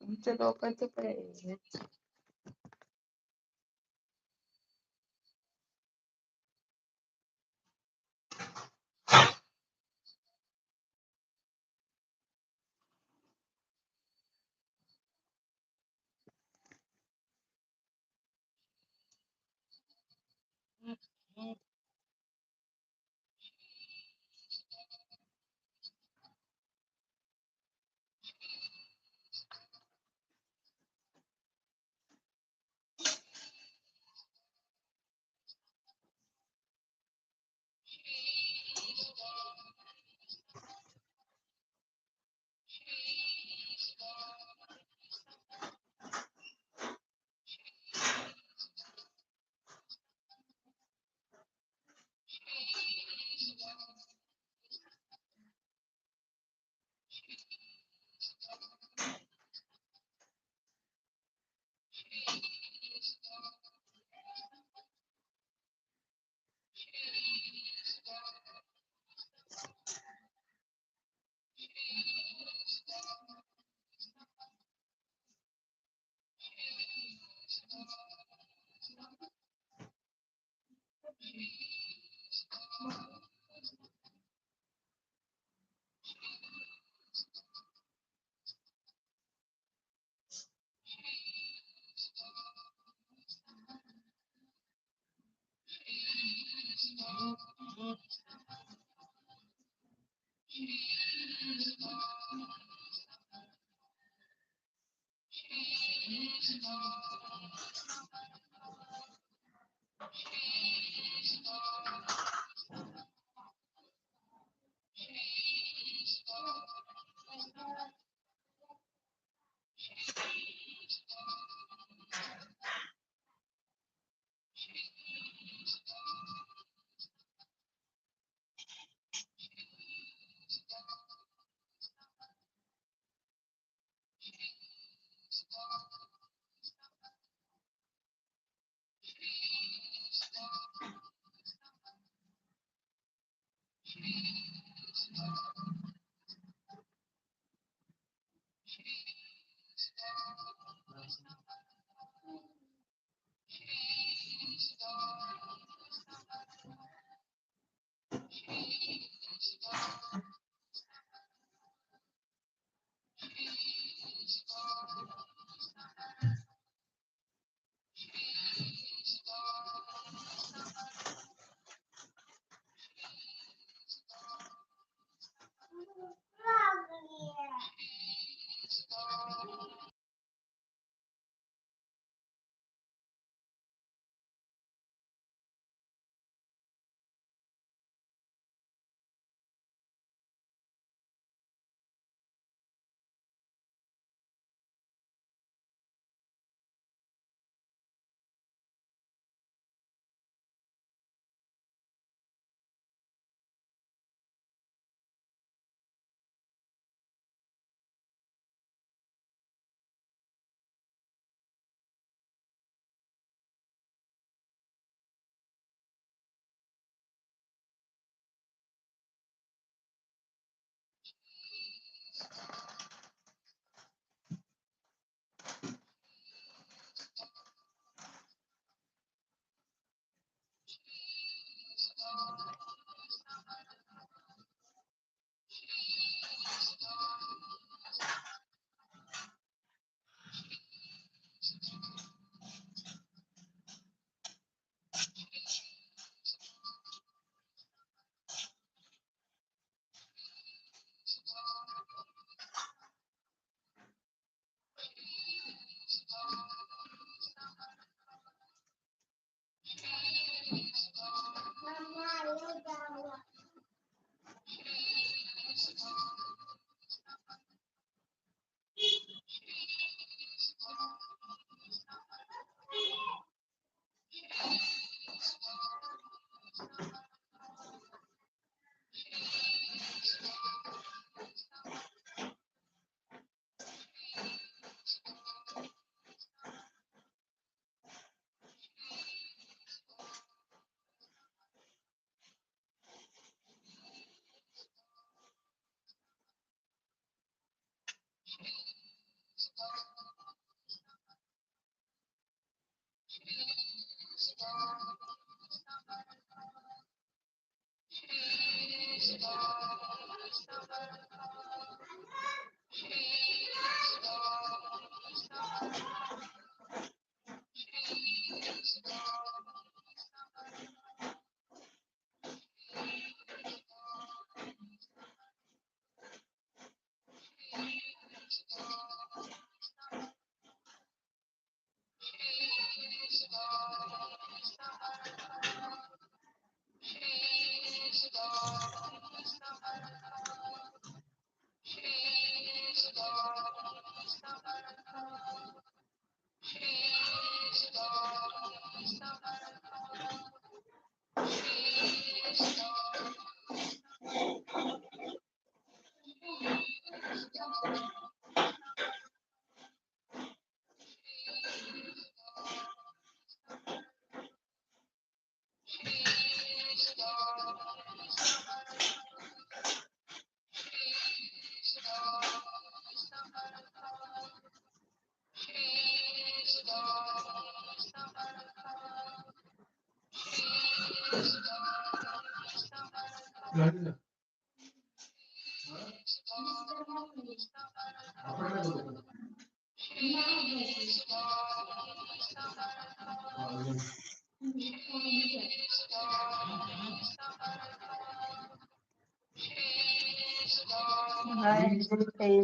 Muito louco até pra eles, né? Jesus.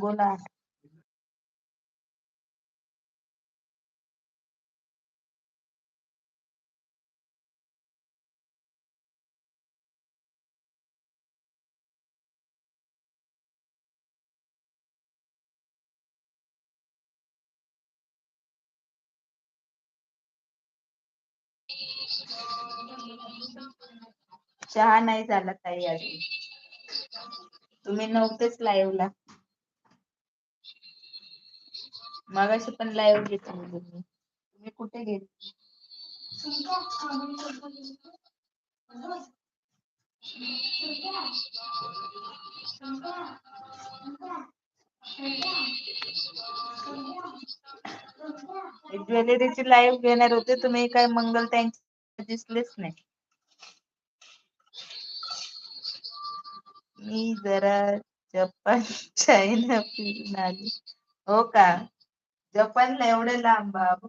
बोला चहा नाही झाला ताई अजून. तुम्ही नव्हतेच लाईव्ह ला. मगाशी पण लाईव्ह घेतली तुम्ही तुम्ही कुठे गेले? ज्वेलरीची लाईव्ह घेणार होते तुम्ही काय मंगल त्यांचे दिसलेच नाही. मी जरा जपान चायना फिरून आली हो का? जपानला एवढे लांब बाबा.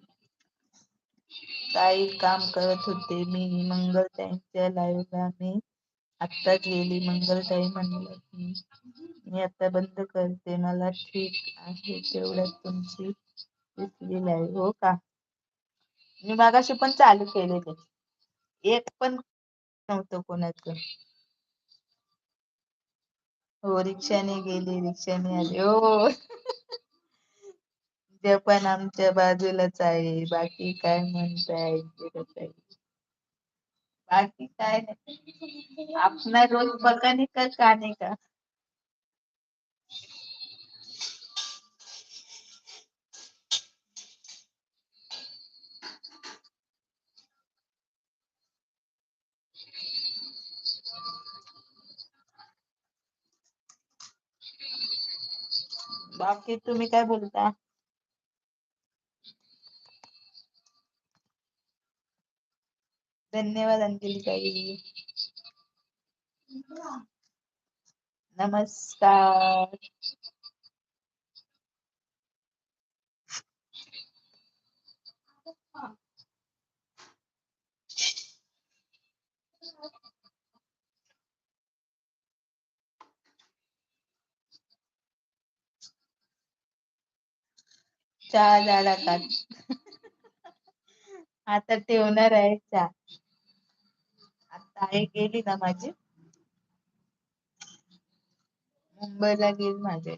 काही काम करत होते. मी मंगल ताईंच्या मी आत्ताच गेली. मंगल ताई म्हणलं की मी आता बंद करते. मला ठीक आहे. तेवढ्यात तुमची दिसली लाईव्ह हो का? मी मागाशी पण चालू केलेले. एक पण नव्हतं कोणाचं. हो रिक्षाने गेली. रिक्षाने आले. हो. जपान आमच्या बाजूलाच आहे बाकी काय म्हणताय आहे बाकी काय नाही. अपना रोज पकाने का नाही का? बाकी तुम्ही काय बोलता? धन्यवाद अंजली ताई नमस्कार. चहा झाला का? आता ठेवणार आहे चहा आता आई गेली ना माझी. मुंबईला गेली माझे.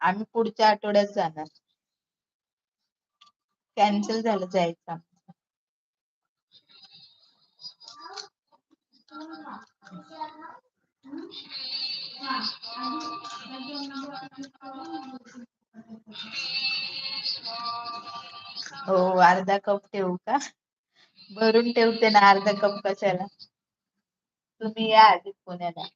आम्ही पुढच्या आठवड्यात जाणार. कॅन्सल झालं जायचं आमचं. हो अर्धा कप ठेवू का? भरून ठेवते ना अर्धा कप कशाला? तुम्ही या आधी पुण्याला.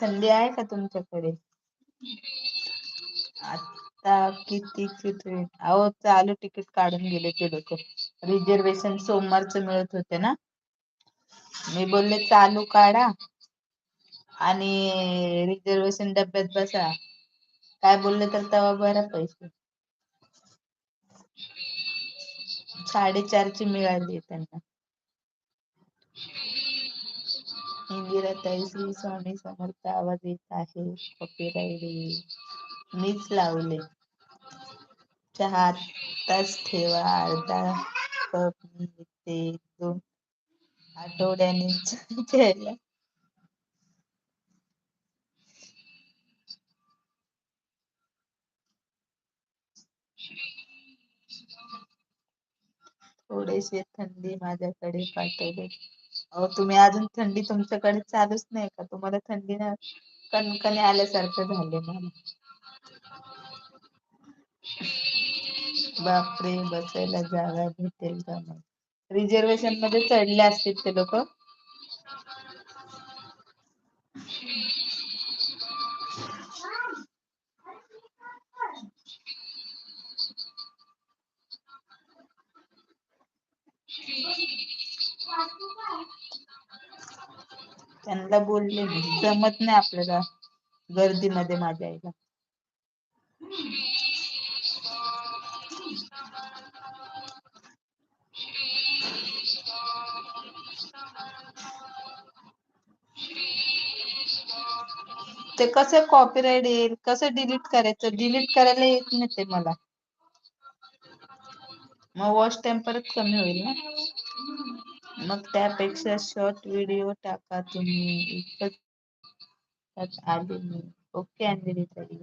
थंडी आहे का तुमच्याकडे? आता कितीची ट्रेन अहो चालू तिकीट काढून गेले ते लोक. रिझर्वेशन सोमवारच मिळत होते ना? मी बोलले चालू काढा आणि रिझर्वेशन डब्यात बसा. काय बोलले तर तेव्हा बरा पैसे. साडेचारची मिळाली त्यांना. इंदिराताई श्री स्वामी समर्थ आवाज येत आहे. कॉपीराइट मीच लावले. चहा आत्ताच ठेवा अर्धा कप मी ते दोन आठवड्याने प्यायला. थोडेसे थंडी माझ्याकडे पाठवले. अहो तुम्ही अजून थंडी तुमच्याकडे चालूच नाही का? तुम्हाला थंडी ना कणकणी आल्यासारखं झाले मला बापरे बसायला जागा भेटेल का मग? रिझर्वेशनमध्ये चढले असतील ते लोक. त्यांना बोलले जमत नाही आपल्याला गर्दीमध्ये माझ्या आईला. ते कसे कॉपीराईट येईल कसं डिलीट करायचं? डिलीट करायला येत नाही ते मला. मग वॉच टाइम परत कमी होईल ना? मग त्यापेक्षा शॉर्ट व्हिडिओ टाका तुम्ही. इतकंच. त्यात आले मी ओके अंधेरी ताई.